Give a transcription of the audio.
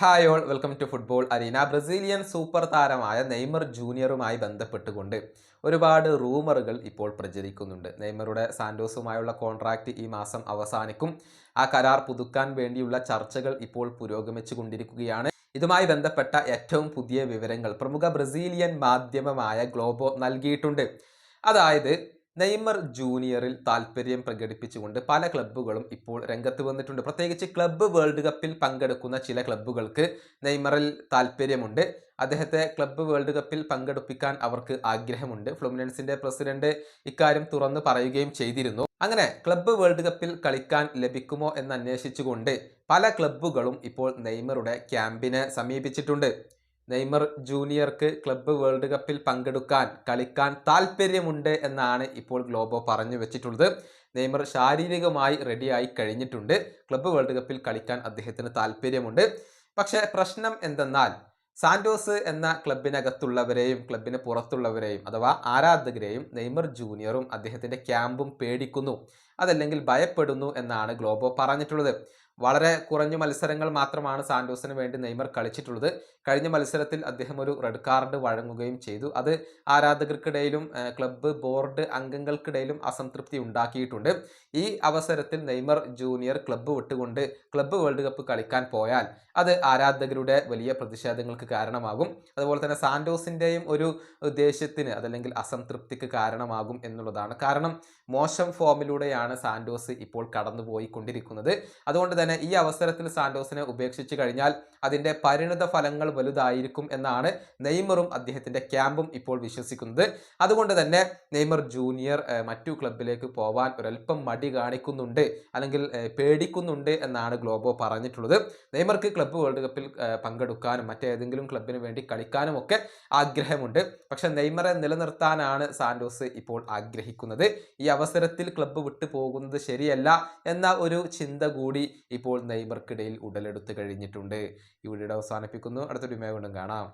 Hi all welcome to football arena Brazilian super താരമായ Neymar ജൂനിയറുമായി ബന്ധപ്പെട്ടുകൊണ്ട് ഒരുപാട് റൂമറുകൾ ഇപ്പോൾ പ്രചരിക്കുന്നുണ്ട്. നെയ്മറുടെ സാൻഡോസുമായുള്ള കോൺട്രാക്റ്റ് ഈ മാസം അവസാനിക്കും. ആ കരാർ പുതുക്കാൻ വേണ്ടിയുള്ള ചർച്ചകൾ ഇപ്പോൾ പുരോഗമിച്ചു കൊണ്ടിരിക്കുകയാണ്. ഇതുമായി ബന്ധപ്പെട്ട ഏറ്റവും പുതിയ വിവരങ്ങൾ പ്രമുഖ ബ്രസീലിയൻ മാധ്യമമായ ഗ്ലോബോ നൽകിയിട്ടുണ്ട്. അതായത് നെയ്മർ ജൂനിയറിൽ താല്പര്യം പ്രകടിപ്പിച്ചുകൊണ്ട് പല ക്ലബ്ബുകളും ഇപ്പോൾ രംഗത്ത് വന്നിട്ടുണ്ട്. പ്രത്യേകിച്ച് ക്ലബ്ബ് വേൾഡ് കപ്പിൽ പങ്കെടുക്കുന്ന ചില ക്ലബ്ബുകൾക്ക് നെയ്മറിൽ താല്പര്യമുണ്ട് അദ്ദേഹത്തെ ക്ലബ്ബ് വേൾഡ് കപ്പിൽ പങ്കെടുപ്പിക്കാൻ അവർക്ക് ആഗ്രഹമുണ്ട്. ഫ്ലുമിനൻസിന്റെ പ്രസിഡന്റ് ഇക്കാര്യം തുറന്നു പറയുകയും ചെയ്തിരുന്നു. അങ്ങനെ ക്ലബ്ബ് വേൾഡ് കപ്പിൽ കളിക്കാൻ ലഭിക്കുമോ എന്ന് അന്വേഷിച്ചുകൊണ്ട് പല ക്ലബ്ബുകളും ഇപ്പോൾ നെയ്മറുടെ ക്യാമ്പിനെ സമീപിച്ചിട്ടുണ്ട്. നെയ്മർ ജൂനിയർക്ക് ക്ലബ്ബ് വേൾഡ് കപ്പിൽ പങ്കെടുക്കാൻ കളിക്കാൻ താല്പര്യമുണ്ട് എന്നാണ് ഇപ്പോൾ ഗ്ലോബോ പറഞ്ഞു വെച്ചിട്ടുള്ളത്. നെയ്മർ ശാരീരികമായി റെഡിയായി കഴിഞ്ഞിട്ടുണ്ട്. ക്ലബ്ബ് വേൾഡ് കപ്പിൽ കളിക്കാൻ അദ്ദേഹത്തിന് താല്പര്യമുണ്ട് പക്ഷേ പ്രശ്നം എന്തെന്നാൽ സാന്റോസ് എന്ന ക്ലബിനകത്തുള്ളവരെയും ക്ലബിന് പുറത്തുള്ളവരെയും അഥവാ ആരാധകരെയും നെയ്മർ ജൂനിയറും അദ്ദേഹത്തിന്റെ ക്യാമ്പും പേടിക്കുന്നു. അതല്ലെങ്കിൽ ഭയപ്പെടുന്നു എന്നാണ് ഗ്ലോബോ പറഞ്ഞിട്ടുള്ളത്. വളരെ കുറഞ്ഞ മത്സരങ്ങൾ മാത്രമാണ് സാന്റോസിന് വേണ്ടി നെയ്മർ കളിച്ചിട്ടുള്ളത്. കഴിഞ്ഞ മത്സരത്തിൽ അദ്ദേഹം ഒരു റെഡ് കാർഡ് വഴങ്ങുകയും ചെയ്തു. അത് ആരാധകർക്കിടയിലും ക്ലബ്ബ് ബോർഡ് അംഗങ്ങൾക്കിടയിലും അസംതൃപ്തി ഉണ്ടാക്കിയിട്ടുണ്ട്. ഈ അവസരത്തിൽ നെയ്മർ ജൂനിയർ ക്ലബ്ബ് വിട്ടുകൊണ്ട് ക്ലബ്ബ് വേൾഡ് കപ്പ് കളിക്കാൻ പോയാൽ അത് ആരാധകരുടെ വലിയ പ്രതിഷേധങ്ങൾക്ക് കാരണമാകും. അതുപോലെ തന്നെ സാന്റോസിന്റെയും ഒരു ദേഷ്യത്തിന് അതല്ലെങ്കിൽ അസംതൃപ്തിക്ക് കാരണമാകും എന്നുള്ളതാണ്. കാരണം മോശം ഫോമിലൂടെയാണ് സാന്റോസ് ഇപ്പോൾ കടന്നുപോയി കൊണ്ടിരിക്കുന്നത് അതുകൊണ്ട് തന്നെ ഈ അവസരത്തിൽ സാന്റോസിനെ ഉപേക്ഷിച്ചു കഴിഞ്ഞാൽ അതിന്റെ പരിണിത ഫലങ്ങൾ വലുതായിരിക്കും എന്നാണ് നെയ്മറും അദ്ദേഹത്തിന്റെ ക്യാമ്പും ഇപ്പോൾ വിശ്വസിക്കുന്നത്. അതുകൊണ്ട് തന്നെ നെയ്മർ ജൂനിയർ മറ്റു ക്ലബിലേക്ക് പോവാൻ ഒരല്പം മടി കാണിക്കുന്നുണ്ട് അല്ലെങ്കിൽ പേടിക്കുന്നുണ്ട് എന്നാണ് ഗ്ലോബോ പറഞ്ഞിട്ടുള്ളത്. നെയ്മർക്ക് ക്ലബ്ബ് വേൾഡ് കപ്പിൽ പങ്കെടുക്കാനും മറ്റേതെങ്കിലും ക്ലബിന് വേണ്ടി കളിക്കാനും ഒക്കെ ആഗ്രഹമുണ്ട്. പക്ഷെ നെയ്മറെ നിലനിർത്താനാണ് സാന്റോസ് ഇപ്പോൾ ആഗ്രഹിക്കുന്നത്. ഈ അവസരത്തിൽ ക്ലബ്ബ് വിട്ടു പോകുന്നത് ശരിയല്ല എന്ന ഒരു ചിന്ത കൂടി ഇപ്പോൾ നെയ്മർക്കിടയിൽ ഉടലെടുത്ത് കഴിഞ്ഞിട്ടുണ്ട്. ഇവിടെ അവസാനിപ്പിക്കുന്നു. അടുത്തൊരു വീണ്ടും കാണാം.